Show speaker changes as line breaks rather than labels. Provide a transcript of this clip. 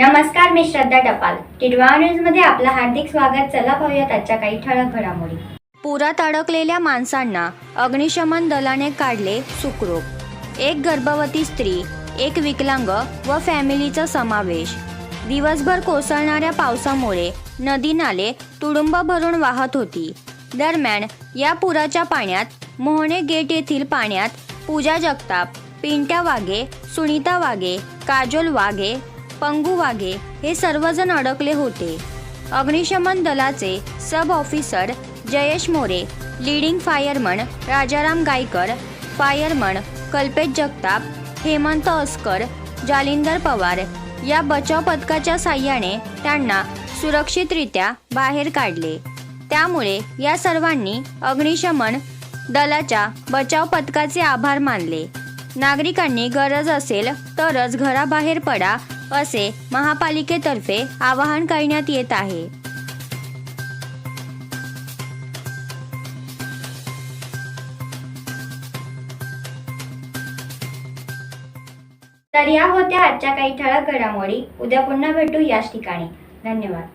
नमस्कार मी श्रद्धा टपाल. टिडवा न्यूजमध्ये आपलं हार्दिक स्वागत. चला पाहूयात आजच्या काही ठळक घडामोडी.
पुरात अडकलेल्या माणसांना अग्निशमन दलाने काढले सुखरूप. एक गर्भवती स्त्री एक विकलांग व फॅमिलीचा समावेश. दिवसभर कोसळणाऱ्या पावसामुळे नदी नाले तुडुंब भरून वाहत होती. दरम्यान या पुराच्या पाण्यात मोहणे गेट येथील पाण्यात पूजा जगताप पिंट्या वाघे सुनीता वाघे काजोल वाघे पंगू वाघे हे सर्वजण अडकले होते. अग्निशमन दलाचे sub officer Jayesh More leading fireman Rajaram Gaikar fireman Kalpesh Jagtap Hemant Askar Jalinder Pawar या बचाव पथकाच्या साह्याने त्यांना सुरक्षितरित्या बाहेर काढले. त्यामुळे या सर्वांनी अग्निशमन दलाच्या बचाव पथकाचे आभार मानले. नागरिकांनी गरज असेल तरच घराबाहेर पडा असे महापालिकेतर्फे आवाहन करण्यात येत आहे.
तर या होत्या आजच्या काही ठळक घडामोडी. उद्या पुन्हा भेटू याच ठिकाणी. धन्यवाद.